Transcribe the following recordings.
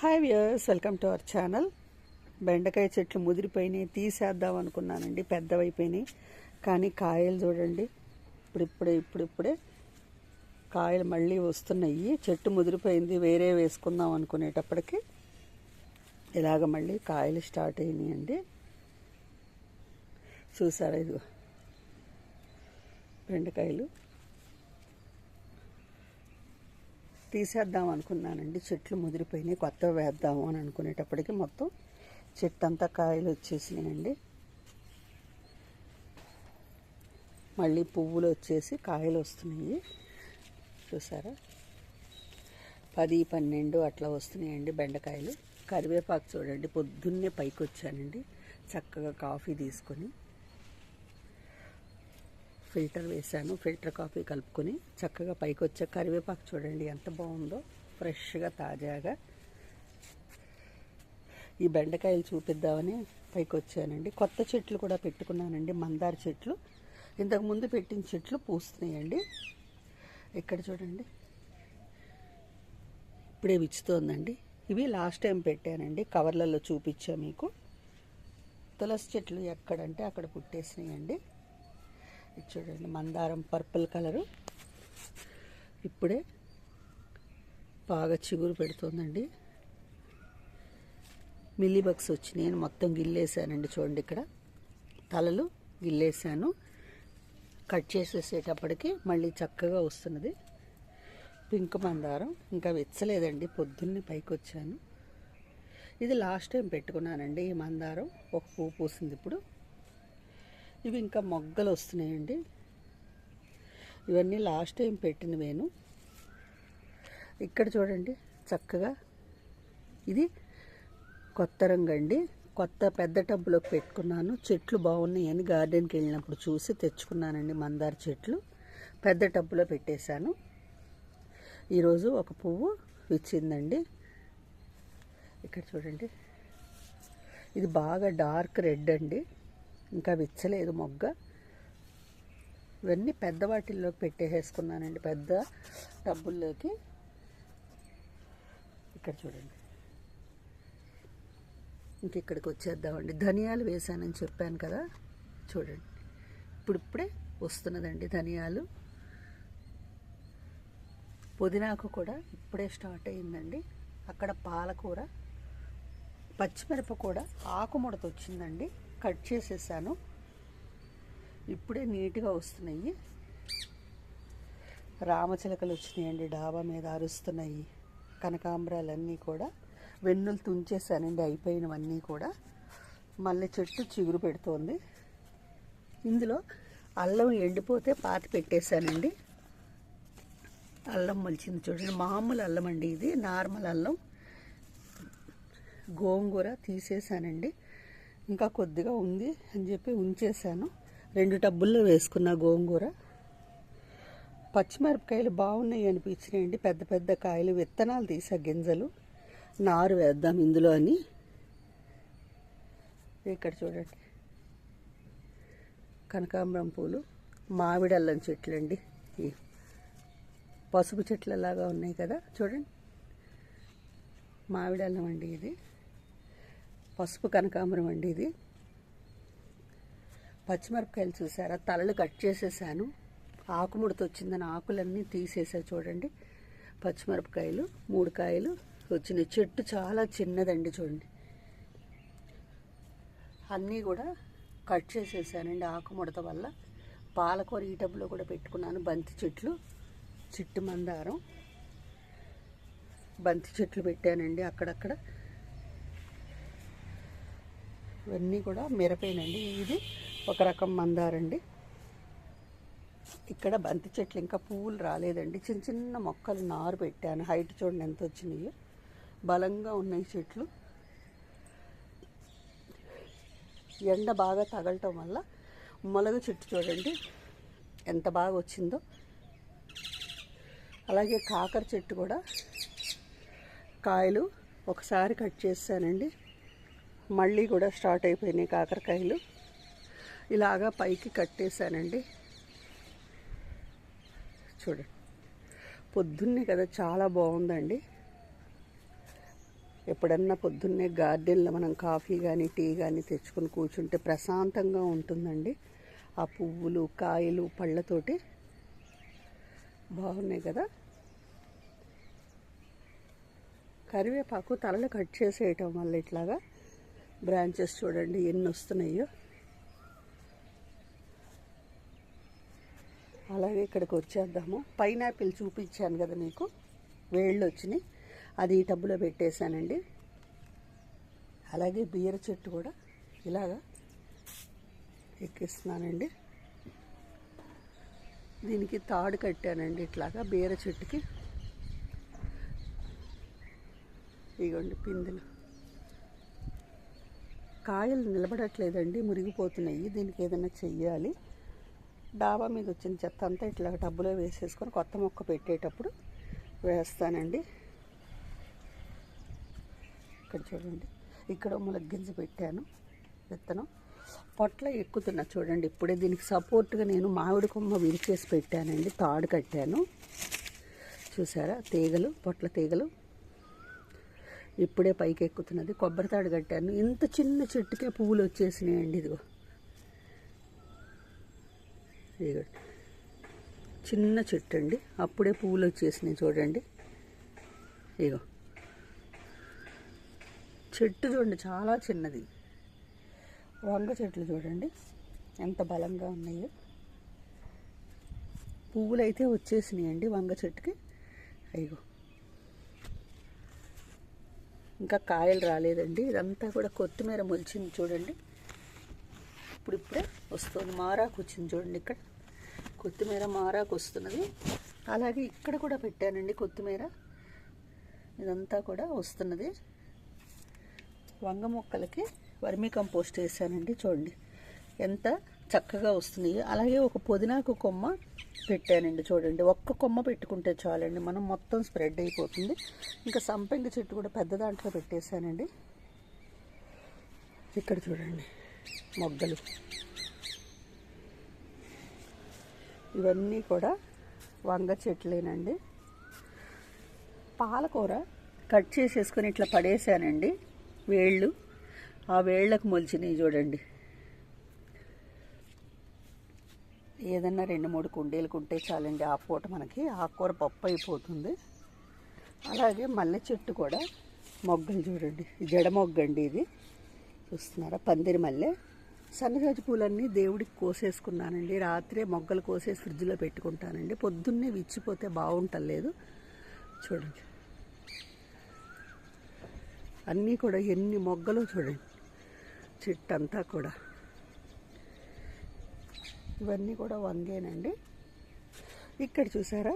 Hi viewers welcome to our channel బెండకాయ చెట్లు ముదిరిపోయినాయి తీసేద్దాం అనుకున్నానండి. పెద్దవైపోయినాయి. కానీ కాయలు చూడండి. ఇప్పుడిప్పుడే ఇప్పుడిప్పుడే కాయలు మళ్ళీ వస్తున్నాయి. చెట్టు ముదిరిపోయింది వేరే వేసుకుందాం అనుకునేటప్పటికి ఇలాగ మళ్ళీ కాయలు స్టార్ట్ అయినాయండి. చూసారా ఇది బెండకాయలు. తీసేద్దాం అనుకున్నానండి. చెట్లు ముదిరిపోయినాయి కొత్త వేద్దాము అని అనుకునేటప్పటికి మొత్తం చెట్టు అంతా కాయలు వచ్చేసినాయండి. మళ్ళీ పువ్వులు వచ్చేసి కాయలు వస్తున్నాయి. చూసారా? పది పన్నెండు అట్లా వస్తున్నాయండి బెండకాయలు. కరివేపాకు చూడండి పొద్దున్నే పైకి వచ్చానండి చక్కగా కాఫీ తీసుకొని. ఫిల్టర్ వేశాను. ఫిల్టర్ కాఫీ కలుపుకొని చక్కగా పైకి వచ్చే కరివేపాకు చూడండి ఎంత బాగుందో. ఫ్రెష్గా తాజాగా. ఈ బెండకాయలు చూపిద్దామని పైకి వచ్చానండి కొత్త చెట్లు కూడా పెట్టుకున్నానండి మందార చెట్లు. ఇంతకు ముందు పెట్టిన చెట్లు పూస్తున్నాయండి. ఇక్కడ చూడండి. ఇప్పుడే విచ్చుతోందండి. ఇవి లాస్ట్ టైం పెట్టానండి. కవర్లలో చూపించా మీకు. తులసి చెట్లు ఎక్కడంటే అక్కడ పుట్టేసినాయండి. ఇది చూడండి మందారం పర్పుల్ కలరు. ఇప్పుడే బాగా చిగురు పెడుతుందండి. మిల్లీ బగ్స్ వచ్చి నేను మొత్తం గిల్లేసానండి చూడండి ఇక్కడ. తలలు గిల్లేసాను. కట్ చేసేసేటప్పటికి మళ్ళీ చక్కగా వస్తున్నది. పింక్ మందారం ఇంకా వెచ్చలేదండి పొద్దున్నే పైకి వచ్చాను. ఇది లాస్ట్ టైం పెట్టుకున్నానండి ఈ మందారం. ఒక పువ్వు పూసింది ఇప్పుడు. ఇవి ఇంకా మొగ్గలు వస్తున్నాయండి. ఇవన్నీ లాస్ట్ టైం పెట్టిన నేను ఇక్కడ చూడండి చక్కగా. ఇది కొత్త రంగండి అండి. కొత్త పెద్ద టబ్బులోకి పెట్టుకున్నాను. చెట్లు బాగున్నాయని గార్డెన్కి వెళ్ళినప్పుడు చూసి తెచ్చుకున్నానండి మందార చెట్లు. పెద్ద టబ్బులో పెట్టేశాను. ఈరోజు ఒక పువ్వు విచ్చిందండి. ఇక్కడ చూడండి. ఇది బాగా డార్క్ రెడ్ అండి. ఇంకా విచ్చలేదు మొగ్గ. ఇవన్నీ పెద్ద వాటిల్లోకి పెట్టేసేసుకున్నానండి. పెద్ద టబ్బుల్లోకి. ఇక్కడ చూడండి. ఇంక ఇక్కడికి వచ్చేద్దామండి. ధనియాలు వేసానని చెప్పాను కదా. చూడండి. ఇప్పుడిప్పుడే వస్తున్నదండి ధనియాలు. పుదీనాకు కూడా ఇప్పుడే స్టార్ట్ అయిందండి అక్కడ పాలకూర పచ్చిమిరప కూడా ఆకుముడత వచ్చిందండి. కట్ చేసేసాను. ఇప్పుడే నీట్గా వస్తున్నాయి. రామచిలకలు వచ్చినాయండి డాబా మీద అరుస్తున్నాయి కనకాంబరాలన్నీ కూడా. వెన్నులు తుంచేసానండి అయిపోయినవన్నీ కూడా. మళ్ళీ చెట్టు చిగురు పెడుతోంది. ఇందులో అల్లం ఎండిపోతే పాతి పెట్టేశానండి. అల్లం మలిచింది చూడండి మామూలు అల్లం అండి ఇది నార్మల్ అల్లం. గోంగూర తీసేసానండి. ఇంకా కొద్దిగా ఉంది అని చెప్పి ఉంచేసాను రెండు టబ్బుల్లో వేసుకున్న గోంగూర. పచ్చిమిరపకాయలు బాగున్నాయి అనిపించినాయండి. పెద్ద పెద్ద కాయలు విత్తనాలు తీసా గింజలు. నారు వేద్దాం ఇందులో అని. ఇక్కడ చూడండి. కనకాంబరం పూలు మామిడల్లం చెట్లు అండి. ఈ పసుపు చెట్లలాగా ఉన్నాయి కదా. చూడండి. మామిడల్లం అండి ఇది. పసుపు కనకాంబరం అండి ఇది. పచ్చిమిరపకాయలు చూసారా? తలలు కట్ చేసేసాను. ఆకుముడత వచ్చిందని ఆకులన్నీ తీసేసా చూడండి. పచ్చిమిరపకాయలు మూడు కాయలు వచ్చినాయి. చెట్టు చాలా చిన్నదండి చూడండి. అన్నీ కూడా కట్ చేసేసానండి ఆకుముడత వల్ల. పాలకూర ఈ టబ్లో కూడా పెట్టుకున్నాను. బంతి చెట్లు చిట్టు మందారం. బంతి చెట్లు పెట్టానండి అక్కడక్కడ. ఇవన్నీ కూడా మిరపేనండి. ఇది ఒక రకం మందారండి. ఇక్కడ బంతి చెట్లు ఇంకా పువ్వులు రాలేదండి. చిన్న చిన్న మొక్కలు నారు పెట్టాను. హైట్ చూడండి ఎంత వచ్చినాయో. బలంగా ఉన్నాయి చెట్లు. ఎండ బాగా తగలటం వల్ల మొలగ చెట్టు చూడండి ఎంత బాగా వచ్చిందో. అలాగే కాకర చెట్టు కూడా కాయలు ఒకసారి కట్ చేస్తానండి. మళ్ళీ కూడా స్టార్ట్ అయిపోయినాయి కాకరకాయలు. ఇలాగా పైకి కట్టేశానండి. చూడండి. పొద్దున్నే కదా చాలా బాగుందండి. ఎప్పుడన్నా పొద్దున్నే గార్డెన్లో మనం కాఫీ కానీ టీ కానీ తెచ్చుకొని కూర్చుంటే ప్రశాంతంగా ఉంటుందండి. ఆ పువ్వులు కాయలు పళ్ళతోటి బాగున్నాయి కదా. కరివేపాకు తలలు కట్ చేసేయటం వల్ల ఇట్లాగా బ్రాంచెస్ చూడండి ఎన్ని వస్తున్నాయో. అలాగే ఇక్కడికి వచ్చేద్దాము. పైనాపిల్ చూపించాను కదా మీకు. వేళ్ళు వచ్చినాయి. అది ఈ టబ్బులో పెట్టేశానండి. అలాగే బీర చెట్టు కూడా ఇలాగా ఎక్కిస్తున్నానండి. దీనికి తాడు కట్టానండి ఇట్లాగా బీర చెట్టుకి. ఇగోండి పిందెలు. కాయలు నిలబడట్లేదండి మురిగిపోతున్నాయి. దీనికి ఏదైనా చెయ్యాలి. డాబా మీద వచ్చిన చెత్త అంతా ఇట్లా టబ్బులో వేసేసుకొని కొత్త మొక్క పెట్టేటప్పుడు వేస్తానండి. ఇక్కడ చూడండి. ఇక్కడ ములగ్గింజ పెట్టాను విత్తనం. పొట్ల ఎక్కుతున్నా చూడండి. ఇప్పుడే దీనికి సపోర్ట్గా నేను మామిడి కొమ్మ విరిచేసి పెట్టానండి. తాడు కట్టాను. చూసారా? తీగలు పొట్ల తీగలు. ఇప్పుడే పైకి ఎక్కుతున్నది కొబ్బరి తాడు కట్టాను. ఇంత చిన్న చెట్టుకే పువ్వులు వచ్చేసినాయండి ఇదిగో. ఇదిగో. చిన్న చెట్టు అండి అప్పుడే పువ్వులు వచ్చేసినాయి చూడండి. ఇగో చెట్టు చూడండి చాలా చిన్నది. వంగ చెట్లు చూడండి. ఎంత బలంగా ఉన్నాయో. పువ్వులు అయితే వచ్చేసినాయండి వంగ చెట్టుకి. అయ్యో ఇంకా కాయలు రాలేదండి. ఇదంతా కూడా కొత్తిమీర మొలిచింది చూడండి. ఇప్పుడు ఇప్పుడే వస్తుంది. మారాకు వచ్చింది చూడండి ఇక్కడ. కొత్తిమీర మారాకు వస్తున్నది. అలాగే ఇక్కడ కూడా పెట్టానండి కొత్తిమీర. ఇదంతా కూడా వస్తున్నది. వంగ మొక్కలకి వర్మీ కంపోస్ట్ వేసానండి చూడండి. ఎంత? చక్కగా వస్తున్నాయి. అలాగే ఒక పుదీనాకు కొమ్మ పెట్టానండి చూడండి. ఒక్క కొమ్మ పెట్టుకుంటే చాలండి. మనం మొత్తం స్ప్రెడ్ అయిపోతుంది. ఇంకా సంపెంగ చెట్టు కూడా పెద్ద దాంట్లో పెట్టేశానండి. ఇక్కడ చూడండి మొగ్గలు. ఇవన్నీ కూడా వంగ చెట్లేనండి. పాలకూర కట్ చేసేసుకొని ఇట్లా పడేసానండి వేళ్ళు. ఆ వేళ్ళకు మొలిచినాయి చూడండి. ఏదన్నా రెండు మూడు కుండీలకు ఉంటే చాలండి ఆ పూట మనకి ఆకుకూర పప్పు అయిపోతుంది. అలాగే మల్లె చెట్టు కూడా మొగ్గలు చూడండి జడ మొగ్గండి ఇది. చూస్తున్నారా? పందిరి మల్లె. సన్నజాజి పూలన్నీ దేవుడికి కోసేసుకున్నానండి. రాత్రే మొగ్గలు కోసేసి ఫ్రిడ్జ్లో పెట్టుకుంటానండి. పొద్దున్నే విచ్చిపోతే బాగుంటలేదు. చూడండి. అన్నీ కూడా ఎన్ని మొగ్గలు చూడండి. చెట్టు అంతా కూడా. ఇవన్నీ కూడా వంగేనండి. ఇక్కడ చూసారా?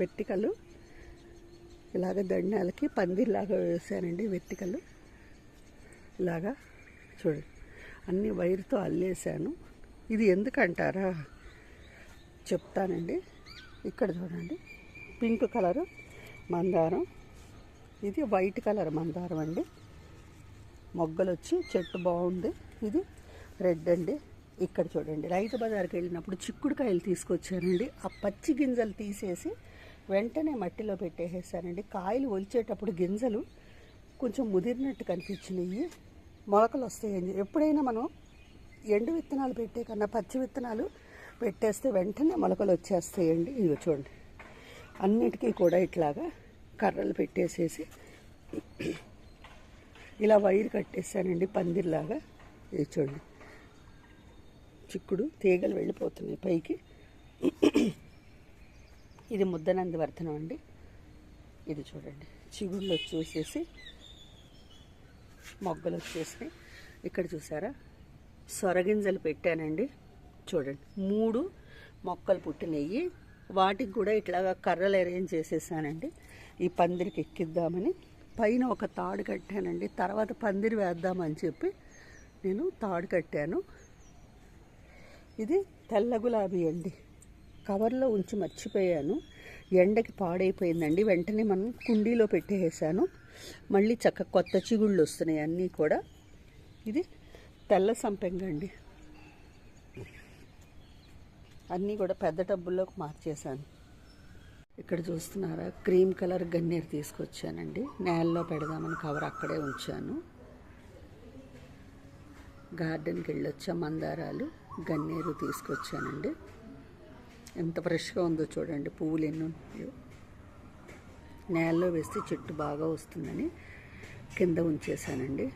వెట్టికలు ఇలాగ దండాలకి పందిర్లాగా వేసానండి వెట్టికలు ఇలాగా చూడండి అన్ని వైర్తో అల్లేసాను. ఇది ఎందుకంటారా? చెప్తానండి. ఇక్కడ చూడండి. పింక్ కలరు మందారం. ఇది వైట్ కలర్ మందారం అండి. మొగ్గలు వచ్చి చెట్టు బాగుంది. ఇది రెడ్ అండి. ఇక్కడ చూడండి. రైతు బజార్కి వెళ్ళినప్పుడు చిక్కుడుకాయలు తీసుకొచ్చానండి. ఆ పచ్చి గింజలు తీసేసి వెంటనే మట్టిలో పెట్టేసేసానండి. కాయలు ఒలిచేటప్పుడు గింజలు కొంచెం ముదిరినట్టు కనిపించినాయి. మొలకలు వస్తాయండి. ఎప్పుడైనా మనం ఎండు విత్తనాలు పెట్టే కన్నా పచ్చి విత్తనాలు పెట్టేస్తే వెంటనే మొలకలు వచ్చేస్తాయండి. ఇవి చూడండి. అన్నిటికీ కూడా ఇట్లాగా కర్రలు పెట్టేసేసి ఇలా వైర్ కట్టేసానండి. పందిర్లాగా. ఇది చూడండి. చిక్కుడు తీగలు వెళ్ళిపోతున్నాయి పైకి. ఇది ముద్దనంది వర్ధనం అండి. ఇది చూడండి. చిగుళ్ళు వచ్చేసేసి మొగ్గలు వచ్చేసినాయి. ఇక్కడ చూసారా? సొరగింజలు పెట్టానండి. చూడండి. మూడు మొక్కలు పుట్టినవి వాటికి కూడా ఇట్లాగా కర్రలు అరేంజ్ చేసేసానండి. ఈ పందిరికి ఎక్కిద్దామని. పైన ఒక తాడు కట్టానండి. తర్వాత పందిరి వేద్దామని చెప్పి నేను తాడు కట్టాను. ఇది తెల్ల గులాబీ అండి. కవర్లో ఉంచి మర్చిపోయాను. ఎండకి పాడైపోయిందండి. వెంటనే మనం కుండీలో పెట్టేసాను మళ్ళీ చక్క కొత్త చిగుళ్ళు వస్తున్నాయి అన్నీ కూడా. ఇది తెల్ల సంపెంగ అండి అన్నీ కూడా పెద్ద టబ్బుల్లోకి మార్చేశాను. ఇక్కడ చూస్తున్నారా? క్రీమ్ కలర్ గన్నేరు తీసుకొచ్చానండి. నేలలో పెడదామని కవర్ అక్కడే ఉంచాను. గార్డెన్కి వెళ్ళొచ్చా మందారాలు? గన్నేరు తీసుకొచ్చానండి. ఎంత ఫ్రెష్గా ఉందో చూడండి పువ్వులు ఎన్ని ఉన్నాయో. నేలలో వేస్తే చెట్టు బాగా వస్తుందని కింద ఉంచేసానండి